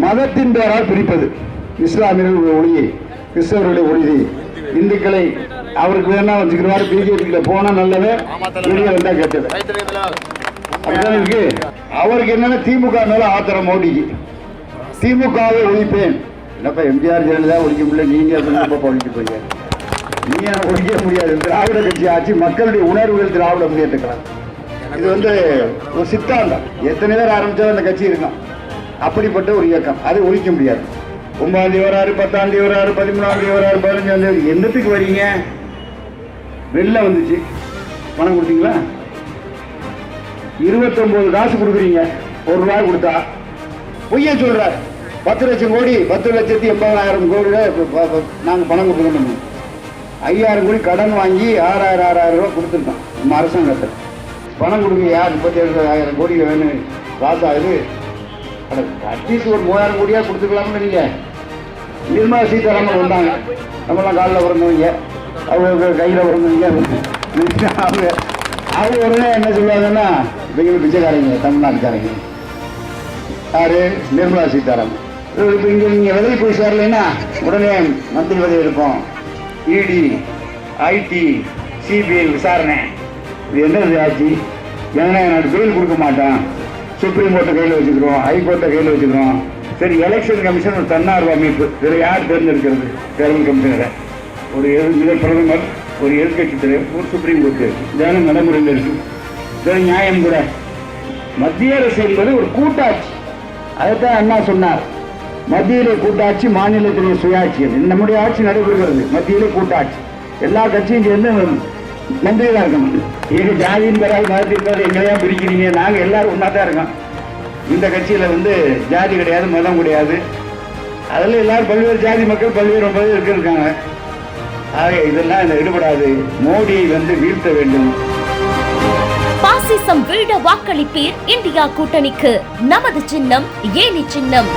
மதத்தின் பெயரால் பிரிப்பது. இஸ்லாமியர்களுடைய ஒளியை கிறிஸ்தவர்களுடைய ஒளியை. இந்துக்களை அவருக்கு வேணா வச்சுக்கிறவாரு பிஜேபிக்குள்ள போனா நல்லது வெளியே வந்தா கெட்டது. அப்படிதான் இருக்கு? அவருக்கு என்னன்னா திமுக மேல ஆத்திரம் மோடிக்கு. திமுகவை ஒழிப்பேன். என்னப்பா எம்ஜிஆர் ஜெயலலிதா ஒழிக்க முடியல? நீங்க எப்ப ஒழிக்க போய் நீ ஒழிக்க முடியாது. திராவிட கட்சி ஆட்சி மக்களுடைய உணர்வுகள் திராவிட முன்னேற்றுக்கலாம் இது வந்து ஒரு சித்தாந்தம். எத்தனை பேர் ஆரம்பிச்சாலும் அந்த கட்சி இருக்கும் அப்படிப்பட்ட ஒரு இயக்கம். அதை ஒழிக்க முடியாது. ஒன்பதாம் தேதி வராரு பத்தாம் தேதி வராரு பதிமூணாம் தேதி வராரு பதினஞ்சாம் தேதி என்னத்துக்கு வரீங்க? வெளில வந்துச்சு. பணம் கொடுத்தீங்களா? இருபத்தொன்பது காசு கொடுக்குறீங்க. ஒரு ரூபாய் கொடுத்தா. பொய்ய சொல்றாரு? பத்து லட்சம் கோடி பத்து லட்சத்தி எண்பதாயிரம் கோடியில நாங்கள் பணம் கொடுக்கணும் ஐயாயிரம் கோடி கடன் வாங்கி ஆறாயிரம் ஆறாயிரம் ரூபா கொடுத்துருக்கோம். நம்ம அரசாங்கத்தில். பணம் கொடுங்க யார் முப்பத்தி ஏழாயிரம் கோடி வேணும். காசு ஆகுது. அட்லீஸ்ட் ஒரு மூவாயிரம் கோடியாக கொடுத்துக்கலாம்னு நீங்க நிர்மலா சீதாராமன் வந்தாங்க. நம்மளாம் காலில் பிறந்தவங்க அவங்க கையில் பிறந்தவங்க அவங்க அவங்க உடனே என்ன சொல்லுவாங்கன்னா இவங்க பிச்சைக்காரங்க தமிழ்நாட்டுக்காரங்க. யாரு? நிர்மலா சீதாராமன். இப்போ இங்கே நீங்கள் விதை போய் சேரலைன்னா உடனே மந்திரி பதவி எடுப்போம். இடி ஐடி சிபிஐ விசாரணை. இது என்ன ஆச்சு? ஏன்னா எனக்கு பேர் கொடுக்க மாட்டான். சுப்ரீம் கோர்ட்டை கையில் வச்சுக்கிறோம் ஹைகோர்ட்டை கையில் வச்சுக்கிறோம் சரி எலெக்ஷன் கமிஷன் ஒரு தன்னார்வ அமைப்பு. இதில் யார் தேர்ந்தெடுக்கிறது? தேர்தல் கமிஷனரை ஒரு எதிர் பிரதமர் ஒரு எதிர்கட்சி தலைவர் ஒரு சுப்ரீம் கோர்ட்டு இதெல்லாம் நடைமுறையில் இருக்கு. இதெல்லாம் நியாயம் கூட. மத்திய அரசு என்பது ஒரு கூட்டாட்சி. அதைத்தான் அண்ணா சொன்னார். மத்தியிலே கூட்டாட்சி மாநிலத்திலே சுயாட்சி. நம்முடைய ஆட்சி நடைபெறுகிறது. மத்தியிலே கூட்டாட்சி. எல்லா கட்சியும் சேர்ந்து நன்றியா தான் இருக்கணும். எங்க ஜாதியின் பேரால் மதத்தின் எங்களையா பிரிக்கிறீங்க? நாங்க எல்லாரும் ஒன்னா தான் இருக்கோம். இந்த கட்சியில வந்து ஜாதி கிடையாது மதம் கிடையாது. அதுல எல்லாரும் பல்வேறு ஜாதி மக்கள் பல்வேறு பேர் இருக்காங்க ஆக இதெல்லாம் விடுபடாது ஈடுபடாது மோடியை வந்து வீழ்த்த வேண்டும். பாசிசம் வீட வாக்களிப்பீர் இந்தியா கூட்டணிக்கு. நமது சின்னம் ஏனி சின்னம்.